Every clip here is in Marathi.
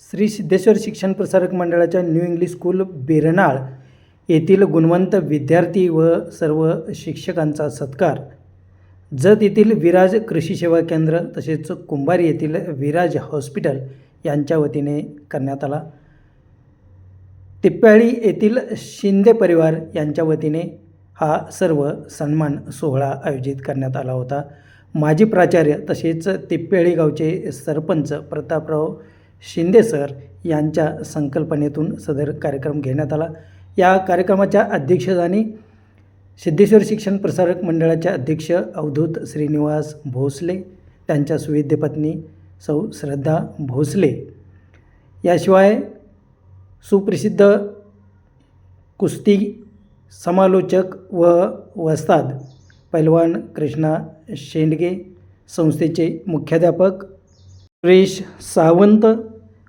श्री सिद्धेश्वर शिक्षण प्रसारक मंडळाच्या न्यू इंग्लिश स्कूल बेरनाळ येथील गुणवंत विद्यार्थी व सर्व शिक्षकांचा सत्कार. जत येथील विराज कृषी सेवा केंद्र तसेच कुंभारी येथील विराज हॉस्पिटल यांच्या वतीने करण्यात आला. तिप्प्याळी येथील शिंदे परिवार यांच्या वतीने हा सर्व सन्मान सोहळा आयोजित करण्यात आला होता. माजी प्राचार्य तसेच तिप्प्याळी गावचे सरपंच प्रतापराव शिंदे सर यांच्या संकल्पनेतून सदर कार्यक्रम घेण्यात आला. या कार्यक्रमाच्या अध्यक्षस्थानी सिद्धेश्वर शिक्षण प्रसारक मंडळाचे अध्यक्ष अवधूत श्रीनिवास भोसले त्यांच्या सुविद्य पत्नी सौ श्रद्धा भोसले. याशिवाय सुप्रसिद्ध कुस्ती समालोचक व वस्ताद पैलवान कृष्णा शेंडगे संस्थेचे मुख्याध्यापक सुरेश सावंत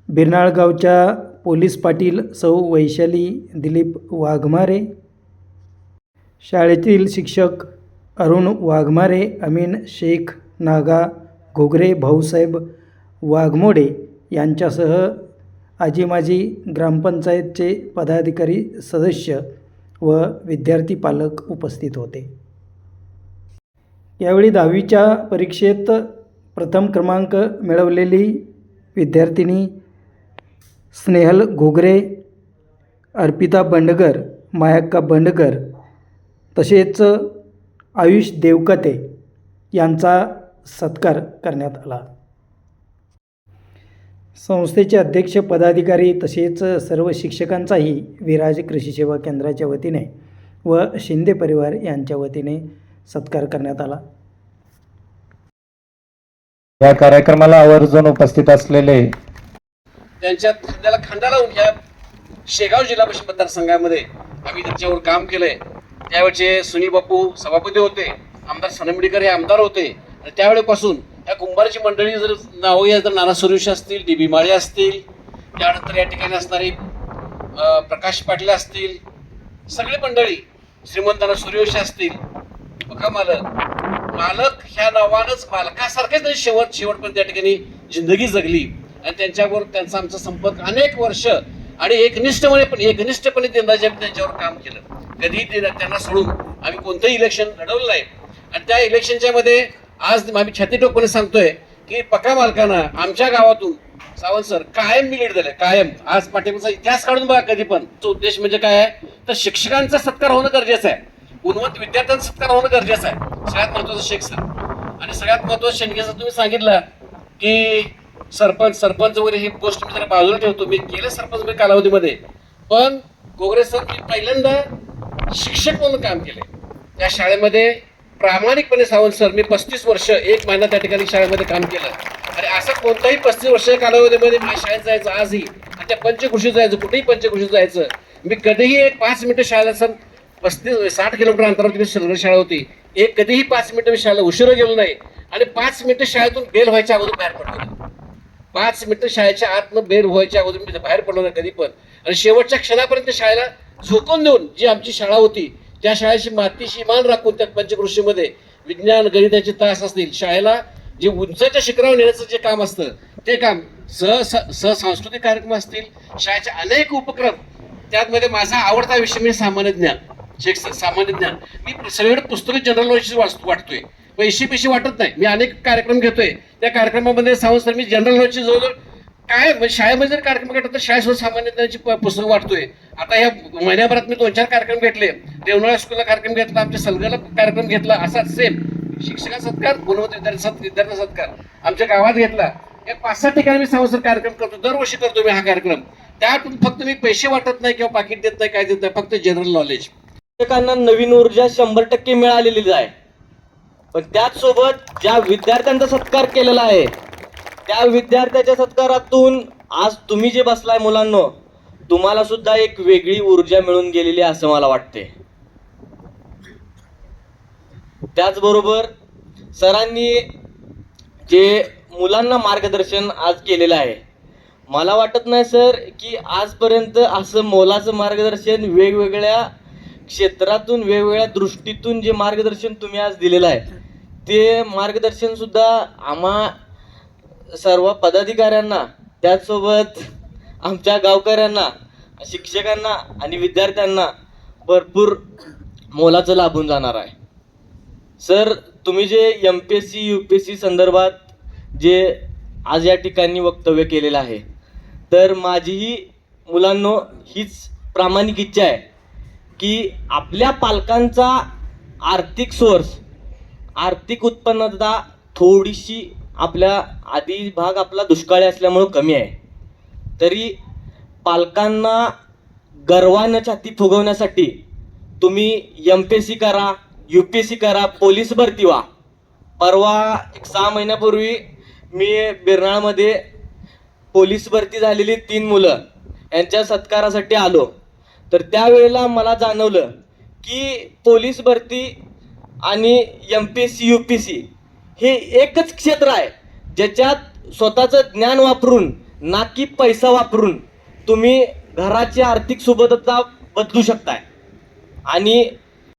बिरनाळगावच्या पोलीस पाटील सौ वैशाली दिलीप वाघमारे शाळेतील शिक्षक अरुण वाघमारे अमीन शेख नागा घोगरे भाऊसाहेब वाघमोडे यांच्यासह आजी माजी ग्रामपंचायतचे पदाधिकारी सदस्य व विद्यार्थी पालक उपस्थित होते. यावेळी दहावीच्या परीक्षेत प्रथम क्रमांक मिळवलेली विद्यार्थिनी स्नेहल घोगरे अर्पिता बंडगर मायक्का बंडगर तसेच आयुष देवकते यांचा सत्कार करण्यात आला. संस्थेचे अध्यक्ष पदाधिकारी तसेच सर्व शिक्षकांचाही विराज कृषी सेवा केंद्राच्या वतीने व शिंदे परिवार यांच्या वतीने सत्कार करण्यात आला. या कार्यक्रमाला आवर्जून उपस्थित असलेले त्यांच्या खांद्याला खंडाला लावून या शेगाव जिल्हा परिषद मतदारसंघामध्ये आम्ही त्यांच्यावर काम केलंय. त्यावेळेचे सुनील बापू सभापती होते आमदार सनमडीकर हे आमदार होते. आणि त्यावेळेपासून या कुंभारची मंडळी जर नावं या जर नाना सुरेश असतील डी बी माळे असतील त्यानंतर या ठिकाणी असणारी प्रकाश पाटील असतील सगळी मंडळी श्रीमंताना सूर्यवंशी असतील बघा मालक. मालक ह्या नावानंच मालकासारखेच त्यांनी शेवट शेवटपर्यंत त्या ठिकाणी जिंदगी जगली. आणि त्यांच्यावर त्यांचा आमचा संपर्क अनेक वर्ष आणि एकनिष्ठपणे पण एकनिष्ठपणे त्यांना जे त्यांच्यावर काम केलं. कधीही ते त्यांना सोडून आम्ही कोणतंही इलेक्शन लढवलं नाही. आणि त्या इलेक्शनच्या मध्ये आज आम्ही छातीटोकपणे सांगतोय की पक्का मालकानं आमच्या गावातून सावंत सर कायम मी लीड दिलंय कायम. आज पाठिंबाचा इतिहास काढून बघा कधी पण. तो उद्देश म्हणजे काय आहे? तर शिक्षकांचा सत्कार होणं गरजेचं आहे. गुणवंत विद्यार्थ्यांचा सत्कार होणं गरजेचं आहे. सगळ्यात महत्वाचं शेख सर आणि सगळ्यात महत्वाचं शेंडगे सर तुम्ही सांगितलं की सरपंच सरपंच वगैरे ही गोष्ट मी जरा बाजूला ठेवतो. मी केलं सरपंच वगैरे कालावधीमध्ये. पण गोगरे सर मी पहिल्यांदा शिक्षक म्हणून काम केले त्या शाळेमध्ये प्रामाणिकपणे सावंत सर मी पस्तीस वर्ष एक महिना त्या ठिकाणी शाळेमध्ये काम केलं. आणि असं कोणताही पस्तीस वर्ष कालावधीमध्ये माझ्या शाळेत जायचं आजही आणि त्या पंचकृषीत जायचं कुठेही पंचकृषीत जायचं मी कधीही एक पाच मिनिटं शाळेला सर पस्तीस साठ किलोमीटर अंतरावर तिथे शहर शाळा होती. एक कधीही पाच मिनिटं मी शाळेला उशिरा गेलो नाही. आणि पाच मिनिटं शाळेतून बेल व्हायच्या अगोदर बाहेर पडलो पाच मिनिटं शाळेच्या आतनं बेल व्हायच्या अगोदर मी बाहेर पडलो नाही कधी पण. आणि शेवटच्या क्षणापर्यंत शाळेला झोकून देऊन जी आमची शाळा होती त्या शाळेची मातीशी मान राखून त्या पंचकृषीमध्ये विज्ञान गणिताचे तास असतील शाळेला जे उंचाच्या शिखरावर नेण्याचं जे काम असतं ते काम सह सह सांस्कृतिक कार्यक्रम असतील शाळेचे अनेक उपक्रम त्यामध्ये माझा आवडता विषय म्हणजे सामान्य ज्ञान. जे सामान्य ज्ञान. मी सगळीकडे पुस्तकं जनरल नॉलेज वाटतोय. पैसे पैसे वाटत नाही. मी अनेक कार्यक्रम घेतोय. त्या कार्यक्रमामध्ये सावंत सर मी जनरल नॉलेजची जवळजवळ काय म्हणजे शाळेमध्ये जर कार्यक्रम घेतला तर शाळेसोबत सामान्य ज्ञानाची प- पुस्तकं वाटतोय. आता ह्या महिन्याभरात मी दोन चार कार्यक्रम घेतले. देवनाळा स्कूलला कार्यक्रम घेतला. आमच्या सलगाला कार्यक्रम घेतला. असा सेम शिक्षका सत्कार गुणवत्ता विद्यार्थी सत् विद्यार्थी सत्कार. आमच्या गावात घेतला. या पाच सहा ठिकाणी मी सावंत सर कार्यक्रम करतो. दरवर्षी करतो मी हा कार्यक्रम. त्यातून फक्त मी पैसे वाटत नाही किंवा पाकिट देत नाही काय देत नाही. फक्त जनरल नॉलेज शिक्षकांना नवीन ऊर्जा शंभर टक्के मिळालेली आहे. पण त्याचसोबत ज्या विद्यार्थ्यांचा सत्कार केलेला आहे त्या विद्यार्थ्याच्या सत्कारातून आज तुम्ही जे बसलाय मुलांनो तुम्हाला सुद्धा एक वेगळी ऊर्जा मिळून गेलेली आहे असं मला वाटते त्याचबरोबर सरांनी जे मुलांना मार्गदर्शन आज केलेलं आहे मला वाटत नाही सर की आजपर्यंत असं मोलाचं मार्गदर्शन वेगवेगळ्या क्षेत्रातून वेगवेगळ्या दृष्टीतून जे मार्गदर्शन तुम्ही आज दिलेलं आहे ते मार्गदर्शन सुद्धा आम्हा सर्व पदाधिकाऱ्यांना त्याचसोबत आमच्या गावकऱ्यांना शिक्षकांना आणि विद्यार्थ्यांना भरपूर मोलाचं लाभून जाणार आहे. सर तुम्ही जे M P S C U P S C संदर्भात जे आज या ठिकाणी वक्तव्य केलेलं आहे तर माझीही मुलांनो हीच प्रामाणिक इच्छा आहे. की आपल्या पालकांचा आर्थिक सोर्स आर्थिक उत्पन्नता थोडीशी आपल्या आधी भाग आपला दुष्काळी असल्यामुळं कमी आहे. तरी पालकांना गर्वानं छाती फुगवण्यासाठी तुम्ही एम पी एस सी करा यू पी एस सी करा पोलीस भरती व्हा. परवा एक सहा महिन्यापूर्वी मी बिरनाळमध्ये पोलीस भरती झालेली तीन मुलं यांच्या सत्कारासाठी आलो. तर त्यावेळेला मला जाणवलं की पोलीस भरती आणि M P S C U P C हे एकच क्षेत्र आहे ज्याच्यात स्वतःचं ज्ञान वापरून ना की पैसा वापरून तुम्ही घराची आर्थिक सुबद्धता बदलू शकताय. आणि